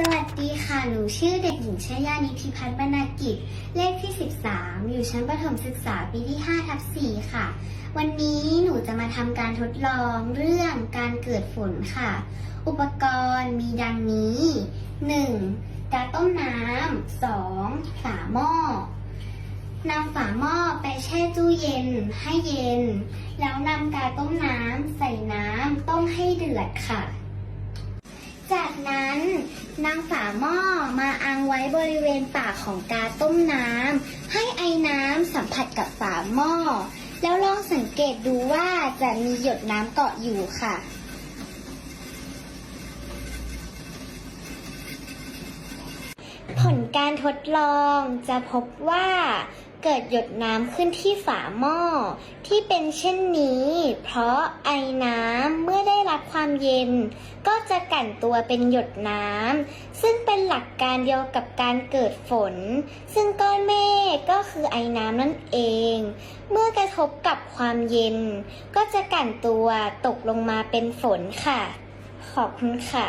สวัสดีค่ะ หนูชื่อเด็กหญิงชยานิธิพัฒน์บรรณกิจ เลขที่ 13 อยู่ชั้นประถมศึกษาปีที่5ทับ4ค่ะ วันนี้หนูจะมาทำการทดลองเรื่องการเกิดฝนค่ะ อุปกรณ์มีดังนี้ 1. กาต้มน้ำ 2. ฝาหม้อนำฝาหม้อไปแช่ตู้เย็นให้เย็น แล้วนำกาต้มน้ำใส่น้ำต้มให้เดือดค่ะ นางฝาหม้อมาอังไว้บริเวณปากของกาต้มน้ำให้ไอ้น้ำสัมผัสกับฝาหม้อ แล้วลองสังเกตดูว่าจะมีหยดน้ำเกาะอยู่ค่ะ ผลการทดลองจะพบว่า เกิดหยดน้ำขึ้นที่ฝาหม้อ ที่เป็นเช่นนี้ เพราะไอน้ำเมื่อได้รับความเย็น ก็จะกั่นตัวเป็นหยดน้ำซึ่งเป็นหลักการเดียวกับการเกิดฝน ซึ่งก้อนเมฆก็คือไอน้ำนั่นเอง เมื่อกระทบกับความเย็น ก็จะกั่นตัวตกลงมาเป็นฝนค่ะ ขอบคุณค่ะ